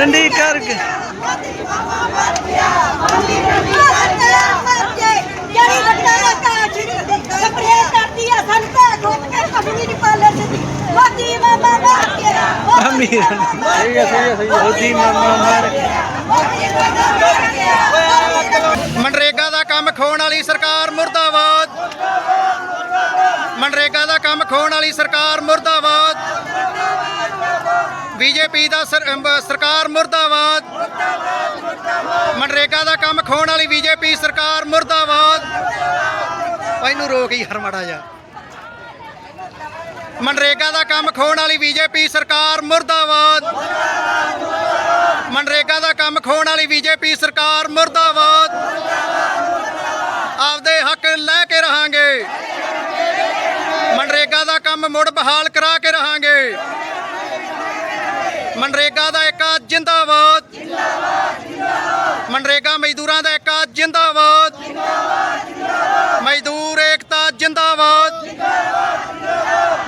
ਠੰਡੀ ਕਰਕੇ ਮਨਰੇਗਾ ਦਾ ਕੰਮ ਖੋਣ ਵਾਲੀ ਸਰਕਾਰ ਮੁਰਦਾਬਾਦ। ਮਨਰੇਗਾ ਦਾ ਕੰਮ ਖੋਣ ਵਾਲੀ ਸਰਕਾਰ ਮੁਰਦਾਬਾਦ। ਬੀਜੇਪੀ ਦਾ ਸਰਕਾਰ ਮੁਰਦਾਬਾਦ। ਮਨਰੇਗਾ ਦਾ ਕੰਮ ਖੋਣ ਵਾਲੀ ਬੀਜੇਪੀ ਸਰਕਾਰ ਮੁਰਦਾਬਾਦ। ਇਹਨੂੰ ਰੋਕ ਹੀ ਹਰ ਮਾੜਾ ਜਾ ਮਨਰੇਗਾ ਦਾ ਕੰਮ ਖੋਣ ਵਾਲੀ ਬੀਜੇਪੀ ਸਰਕਾਰ ਮੁਰਦਾਬਾਦ। ਮਨਰੇਗਾ ਦਾ ਕੰਮ ਖੋਣ ਵਾਲੀ ਬੀਜੇਪੀ ਸਰਕਾਰ ਮੁਰਦਾਬਾਦ ਆਪਦੇ ਹੱਕ ਲੈ ਕੇ ਰਹਾਂਗੇ ਮਨਰੇਗਾ ਦਾ ਕੰਮ ਮੁੜ ਬਹਾਲ ਕਰਾ ਕੇ ਰਹਾਂਗੇ। ਮਨਰੇਗਾ ਦਾ ਏਕਾ ਜਿੰਦਾਬਾਦ। ਮਨਰੇਗਾ ਮਜ਼ਦੂਰਾਂ ਦਾ ਏਕਾ ਜਿੰਦਾਬਾਦ। ਮਜ਼ਦੂਰ ਏਕਤਾ ਜਿੰਦਾਬਾਦ।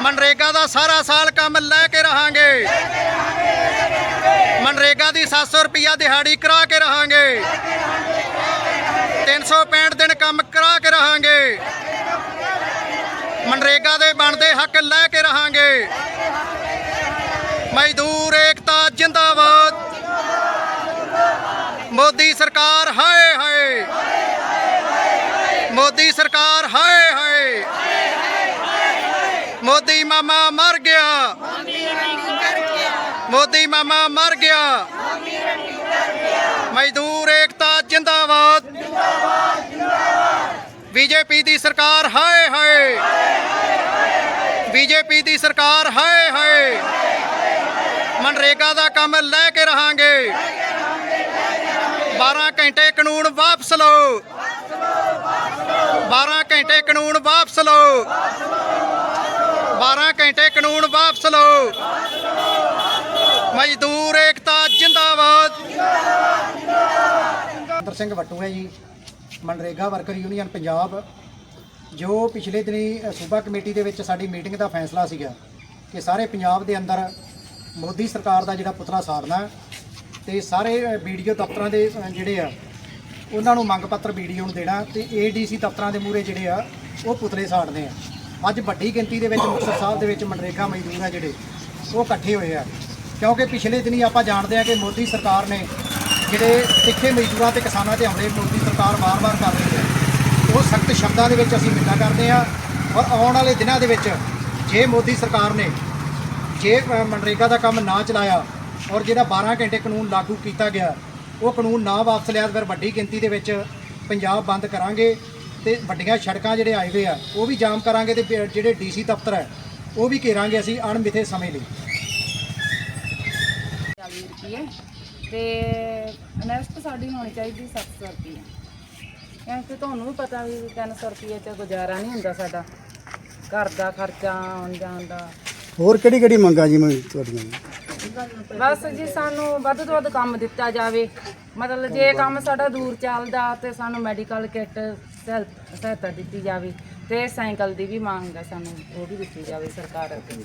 ਮਨਰੇਗਾ ਦਾ ਸਾਰਾ ਸਾਲ ਕੰਮ ਲੈ ਕੇ ਰਹਾਂਗੇ। ਮਨਰੇਗਾ ਦੀ 700 ਰੁਪਿਆ ਦਿਹਾੜੀ ਕਰਾ ਕੇ ਰਹਾਂਗੇ। 365 ਦਿਨ ਕੰਮ ਕਰਾ ਕੇ ਰਹਾਂਗੇ। ਮਨਰੇਗਾ ਦੇ ਬਣਦੇ ਹੱਕ ਲੈ ਕੇ ਰਹਾਂਗੇ। ਮਜ਼ਦੂਰ ਏਕਤਾ ਜਿੰਦਾਬਾਦ। ਮੋਦੀ ਸਰਕਾਰ ਹਾਏ ਹਾਏ। ਮੋਦੀ ਸਰਕਾਰ ਹਾਏ ਹਾਏ। ਮੋਦੀ ਮਾਮਾ ਮਰ ਗਿਆ। ਮੋਦੀ ਮਾਮਾ ਮਰ ਗਿਆ। ਮਜ਼ਦੂਰ ਏਕਤਾ ਜਿੰਦਾਬਾਦ। ਬੀਜੇਪੀ ਦੀ ਸਰਕਾਰ, ਹਾਏ ਹਾਏ। ਬੀਜੇਪੀ ਦੀ ਸਰਕਾਰ, ਹਾਏ ਹਾਏ। ਮਨਰੇਗਾ ਦਾ ਕੰਮ ਲੈ ਕੇ ਰਹਾਂਗੇ। 12 ਘੰਟੇ ਕਾਨੂੰਨ ਵਾਪਸ ਲਓ। 12 ਘੰਟੇ ਕਾਨੂੰਨ ਵਾਪਸ ਲਓ। 12 ਘੰਟੇ ਕਾਨੂੰਨ ਵਾਪਸ ਲਓ। ਮਜ਼ਦੂਰ ਏਕਤਾ, ਜਿੰਦਾਬਾਦ। ਸੁੰਦਰ ਸਿੰਘ ਵੱਟੂ ਹੈ ਜੀ। ਮਨਰੇਗਾ, ਵਰਕਰ ਯੂਨੀਅਨ ਪੰਜਾਬ, ਜੋ ਪਿਛਲੇ ਦਿਨੀ ਸੂਬਾ ਕਮੇਟੀ ਦੇ ਵਿੱਚ ਸਾਡੀ ਮੀਟਿੰਗ ਦਾ ਫੈਸਲਾ ਸੀਗਾ ਕਿ ਸਾਰੇ ਪੰਜਾਬ ਦੇ ਅੰਦਰ ਮੋਦੀ ਸਰਕਾਰ ਦਾ ਜਿਹੜਾ ਪੁਤਲਾ ਸਾੜਨਾ ਹੈ ਤੇ ਸਾਰੇ ਵੀਡੀਓ ਦਫ਼ਤਰਾਂ ਦੇ ਜਿਹੜੇ ਆ, ਉਹਨਾਂ ਨੂੰ ਮੰਗ ਪੱਤਰ ਵੀਡੀਓ ਨੂੰ ਦੇਣਾ ਤੇ ਏਡੀਸੀ ਦਫ਼ਤਰਾਂ ਦੇ ਮੂਹਰੇ ਜਿਹੜੇ ਆ, ਉਹ ਪੁਤਲੇ ਸਾੜਨੇ ਆ। ਅੱਜ ਵੱਡੀ ਗਿਣਤੀ ਦੇ ਵਿੱਚ ਮੁਕਤਸਰ ਸਾਹਿਬ ਦੇ ਵਿੱਚ ਮਨਰੇਗਾ ਮਜ਼ਦੂਰ ਆ ਜਿਹੜੇ, ਉਹ ਇਕੱਠੇ ਹੋਏ ਆ। ਕਿਉਂਕਿ ਪਿਛਲੇ ਦਿਨੀ ਆਪਾਂ ਜਾਣਦੇ ਆ ਕਿ ਮੋਦੀ ਸਰਕਾਰ ਨੇ ਜਿਹੜੇ ਤਿੱਖੇ ਮਜ਼ਦੂਰਾਂ ਤੇ ਕਿਸਾਨਾਂ ਤੇ ਹਮਲੇ ਮੋਦੀ ਸਰਕਾਰ ਵਾਰ-ਵਾਰ ਕਰ ਰਹੀ ਹੈ, ਉਹ ਸਖਤ ਸ਼ਬਦਾਂ ਦੇ ਵਿੱਚ ਅਸੀਂ ਨਿੰਦਾ ਕਰਦੇ ਹਾਂ ਔਰ ਆਉਣ ਵਾਲੇ ਦਿਨਾਂ ਦੇ ਵਿੱਚ ਜੇ ਮੋਦੀ ਸਰਕਾਰ ਨੇ ਜੇ ਮਨਰੇਗਾ ਦਾ ਕੰਮ ਨਾ ਚਲਾਇਆ ਔਰ ਜਿਹੜਾ 12 ਘੰਟੇ ਕਾਨੂੰਨ ਲਾਗੂ ਕੀਤਾ ਗਿਆ, ਉਹ ਕਾਨੂੰਨ ਨਾ ਵਾਪਸ ਲਿਆ ਫਿਰ ਵੱਡੀ ਗਿਣਤੀ ਦੇ ਵਿੱਚ ਪੰਜਾਬ ਬੰਦ ਕਰਾਂਗੇ ਤੇ ਵੱਡੀਆਂ ਸੜਕਾਂ ਜਿਹੜੇ ਆਏ ਹੋਏ ਆ, ਉਹ ਵੀ ਜਾਮ ਕਰਾਂਗੇ ਤੇ ਫਿਰ ਜਿਹੜੇ ਡੀਸੀ ਦਫ਼ਤਰ ਹੈ, ਉਹ ਵੀ ਘੇਰਾਂਗੇ ਅਸੀਂ ਅਣਮਿੱਥੇ ਸਮੇਂ ਲਈ। ਤੇ ਨੈਕਸਟ ਸਾਡੀ ਹੋਣੀ ਚਾਹੀਦੀ 700 ਰੁਪਏ ਕਿਉਂਕਿ ਤੁਹਾਨੂੰ ਵੀ ਪਤਾ ਵੀ 300 ਰੁਪਏ ਚ ਗੁਜ਼ਾਰਾ ਨਹੀਂ ਹੁੰਦਾ ਸਾਡਾ। ਘਰ ਦਾ ਖਰਚਾ ਆਉਣ ਜਾਣ ਦਾ। ਹੋਰ ਕਿਹੜੀ ਕਿਹੜੀ ਮੰਗਾਂ ਜੀ ਮੈਂ ਤੁਹਾਡੀਆਂ? ਬਸ ਜੀ ਸਾਨੂੰ ਵੱਧ ਤੋਂ ਵੱਧ ਕੰਮ ਦਿੱਤਾ ਜਾਵੇ। ਮਤਲਬ ਜੇ ਕੰਮ ਸਾਡਾ ਦੂਰ ਚੱਲਦਾ ਤੇ ਸਾਨੂੰ ਮੈਡੀਕਲ ਕਿੱਟ ਸਹਾਇ- ਸਹਾਇਤਾ ਦਿੱਤੀ ਜਾਵੇ। ਤੇ ਸਾਈਕਲ ਦੀ ਵੀ ਮੰਗ ਹੈ ਸਾਨੂੰ ਉਹ ਵੀ ਦਿੱਤੀ ਜਾਵੇ ਸਰਕਾਰ ਅੱਗੇ।